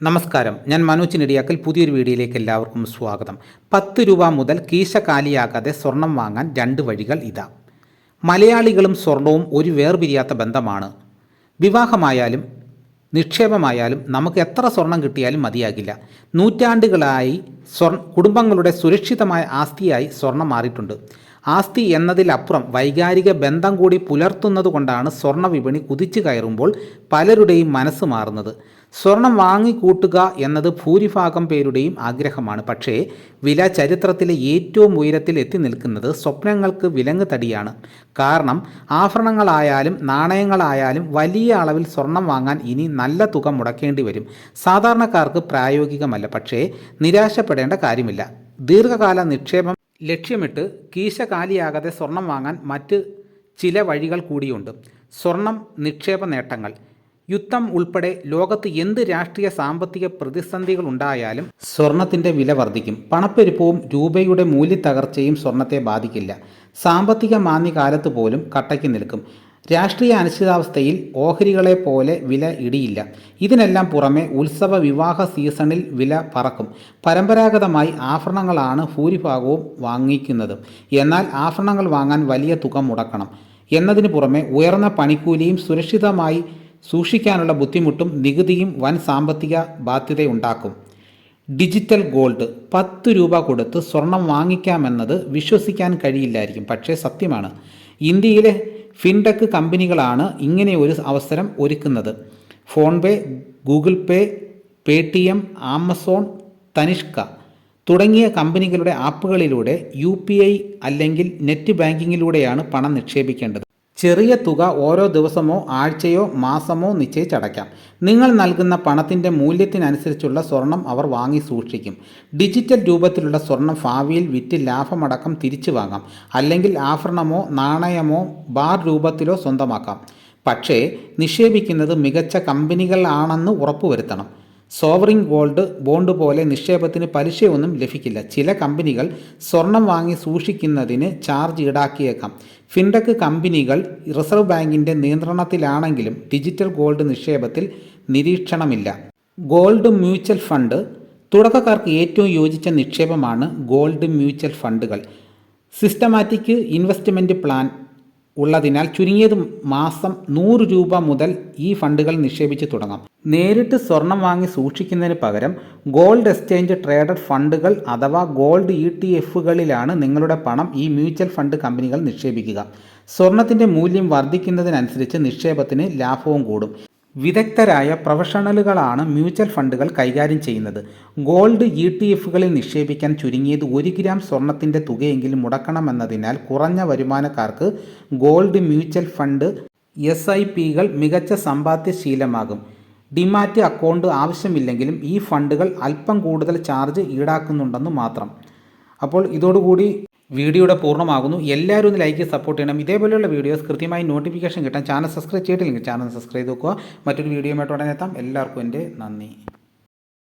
നമസ്കാരം. ഞാൻ മനോജ് നെടിയാക്കൽ. പുതിയൊരു വീഡിയോയിലേക്ക് എല്ലാവർക്കും സ്വാഗതം. പത്ത് രൂപ മുതൽ കീശ കാലിയാകാതെ സ്വർണം വാങ്ങാൻ രണ്ട് വഴികൾ ഇതാ. മലയാളികളും സ്വർണവും ഒരു വേർപിരിയാത്ത ബന്ധമാണ്. വിവാഹമായാലും നിക്ഷേപമായാലും നമുക്ക് എത്ര സ്വർണം കിട്ടിയാലും മതിയാകില്ല. നൂറ്റാണ്ടുകളായി സ്വർ കുടുംബങ്ങളുടെ സുരക്ഷിതമായ ആസ്തിയായി സ്വർണം മാറിയിട്ടുണ്ട്. ആസ്തി എന്നതിലപ്പുറം വൈകാരിക ബന്ധം കൂടി പുലർത്തുന്നതുകൊണ്ടാണ് സ്വർണ വിപണി കുതിച്ചു കയറുമ്പോൾ പലരുടെയും മനസ്സ് മാറുന്നത്. സ്വർണം വാങ്ങിക്കൂട്ടുക എന്നത് ഭൂരിഭാഗം പേരുടെയും ആഗ്രഹമാണ്. പക്ഷേ വില ചരിത്രത്തിലെ ഏറ്റവും ഉയരത്തിൽ എത്തി നിൽക്കുന്നത് സ്വപ്നങ്ങൾക്ക് വിലങ്ങ് തടിയാണ്. കാരണം ആഭരണങ്ങളായാലും നാണയങ്ങളായാലും വലിയ അളവിൽ സ്വർണം വാങ്ങാൻ ഇനി നല്ല തുക മുടക്കേണ്ടി വരും. സാധാരണക്കാർക്ക് പ്രായോഗികമല്ല. പക്ഷേ നിരാശപ്പെടേണ്ട കാര്യമില്ല. ദീർഘകാല നിക്ഷേപം ലക്ഷ്യമിട്ട് കീശ കാലിയാകാതെ സ്വർണം വാങ്ങാൻ മറ്റ് ചില വഴികൾ കൂടിയുണ്ട്. സ്വർണം നിക്ഷേപ നേട്ടങ്ങൾ. യുദ്ധം ഉൾപ്പെടെ ലോകത്ത് എന്ത് രാഷ്ട്രീയ സാമ്പത്തിക പ്രതിസന്ധികൾ ഉണ്ടായാലും സ്വർണത്തിന്റെ വില വർദ്ധിക്കും. പണപ്പെരുപ്പവും രൂപയുടെ മൂല്യത്തകർച്ചയും സ്വർണത്തെ ബാധിക്കില്ല. സാമ്പത്തിക മാന്യകാലത്ത് പോലും കട്ടയ്ക്ക് നിൽക്കും. രാഷ്ട്രീയ അനിശ്ചിതാവസ്ഥയിൽ ഓഹരികളെ പോലെ വില ഇടിയില്ല. ഇതിനെല്ലാം പുറമെ ഉത്സവ വിവാഹ സീസണിൽ വില പറക്കും. പരമ്പരാഗതമായി ആഭരണങ്ങളാണ് ഭൂരിഭാഗവും വാങ്ങിക്കുന്നത്. എന്നാൽ ആഭരണങ്ങൾ വാങ്ങാൻ വലിയ തുക മുടക്കണം. എന്നതിന് പുറമെ ഉയർന്ന പണിക്കൂലിയും സുരക്ഷിതമായി സൂക്ഷിക്കാനുള്ള ബുദ്ധിമുട്ടും നികുതിയും വൻ സാമ്പത്തിക ബാധ്യതയുണ്ടാക്കും. ഡിജിറ്റൽ ഗോൾഡ് പത്ത് രൂപ കൊടുത്ത് സ്വർണം വാങ്ങിക്കാമെന്നത് വിശ്വസിക്കാൻ കഴിയില്ലായിരിക്കും. പക്ഷേ സത്യമാണ്. ഇന്ത്യയിലെ ഫിൻടെക് കമ്പനികളാണ് ഇങ്ങനെ ഒരു അവസരം ഒരുക്കുന്നത്. PhonePe Google Pay Paytm Amazon Tanishq തുടങ്ങിയ കമ്പനികളുടെ ആപ്പുകളിലൂടെ യു പി ഐ അല്ലെങ്കിൽ നെറ്റ് ബാങ്കിങ്ങിലൂടെയാണ് പണം നിക്ഷേപിക്കേണ്ടത്. ചെറിയ തുക ഓരോ ദിവസമോ ആഴ്ചയോ മാസമോ നിശ്ചയിച്ചടയ്ക്കാം. നിങ്ങൾ നൽകുന്ന പണത്തിന്റെ മൂല്യത്തിനനുസരിച്ചുള്ള സ്വർണം അവർ വാങ്ങി സൂക്ഷിക്കും. ഡിജിറ്റൽ രൂപത്തിലുള്ള സ്വർണം ഭാവിയിൽ വിറ്റ് ലാഭമടക്കം തിരിച്ചു വാങ്ങാം. അല്ലെങ്കിൽ ആഭരണമോ നാണയമോ ബാർ രൂപത്തിലോ സ്വന്തമാക്കാം. പക്ഷേ നിക്ഷേപിക്കുന്നത് മികച്ച കമ്പനികളാണെന്ന് ഉറപ്പുവരുത്തണം. സോവറിൻ ഗോൾഡ് ബോണ്ട് പോലെ നിക്ഷേപത്തിന് പലിശയൊന്നും ലഭിക്കില്ല. ചില കമ്പനികൾ സ്വർണം വാങ്ങി സൂക്ഷിക്കുന്നതിന് ചാർജ് ഈടാക്കിയേക്കാം. ഫിൻടെക് കമ്പനികൾ റിസർവ് ബാങ്കിന്റെ നിയന്ത്രണത്തിലാണെങ്കിലും ഡിജിറ്റൽ ഗോൾഡ് നിക്ഷേപത്തിൽ നിരീക്ഷണമില്ല. ഗോൾഡ് മ്യൂച്വൽ ഫണ്ട് തുടക്കക്കാർക്ക് ഏറ്റവും യോജിച്ച നിക്ഷേപമാണ് ഗോൾഡ് മ്യൂച്വൽ ഫണ്ടുകൾ. സിസ്റ്റമാറ്റിക് ഇൻവെസ്റ്റ്മെന്റ് പ്ലാൻ ഉള്ളതിനാൽ ചുരുങ്ങിയത് മാസം നൂറ് രൂപ മുതൽ ഈ ഫണ്ടുകൾ നിക്ഷേപിച്ച് തുടങ്ങാം. നേരിട്ട് സ്വർണം വാങ്ങി സൂക്ഷിക്കുന്നതിന് പകരം ഗോൾഡ് എക്സ്ചേഞ്ച് ട്രേഡർ ഫണ്ടുകൾ അഥവാ ഗോൾഡ് ഇ ടി എഫുകളിലാണ് നിങ്ങളുടെ പണം ഈ മ്യൂച്വൽ ഫണ്ട് കമ്പനികൾ നിക്ഷേപിക്കുക. സ്വർണത്തിന്റെ മൂല്യം വർദ്ധിക്കുന്നതിനനുസരിച്ച് നിക്ഷേപത്തിന് ലാഭവും കൂടും. വിദഗ്ധരായ പ്രൊഫഷണലുകളാണ് മ്യൂച്വൽ ഫണ്ടുകൾ കൈകാര്യം ചെയ്യുന്നത്. ഗോൾഡ് ഇ ടി എഫുകളിൽ നിക്ഷേപിക്കാൻ ചുരുങ്ങിയത് ഒരു ഗ്രാം സ്വർണത്തിന്റെ തുകയെങ്കിലും മുടക്കണമെന്നതിനാൽ കുറഞ്ഞ വരുമാനക്കാർക്ക് gold mutual fund S I പികൾ മികച്ച സമ്പാദ്യശീലമാകും. ഡിമാറ്റ് അക്കൗണ്ട് ആവശ്യമില്ലെങ്കിലും ഈ ഫണ്ടുകൾ അല്പം കൂടുതൽ ചാർജ് ഈടാക്കുന്നുണ്ടെന്ന് മാത്രം. അപ്പോൾ ഇതോടുകൂടി വീഡിയോയുടെ പൂർണമാകുന്നു. എല്ലാവരും ഒന്ന് ലൈക്ക് സപ്പോർട്ട് ചെയ്യണം. ഇതേപോലെയുള്ള വീഡിയോസ് കൃത്യമായി നോട്ടിഫിക്കേഷൻ കിട്ടാൻ ചാനൽ സബ്സ്ക്രൈബ് ചെയ്തിട്ടില്ലെങ്കിൽ ചാനൽ സബ്സ്ക്രൈബ് നോക്കുക മറ്റൊരു വീഡിയോയുമായിട്ട് ഉടനെ എത്താം. എല്ലാവർക്കും എന്റെ നന്ദി.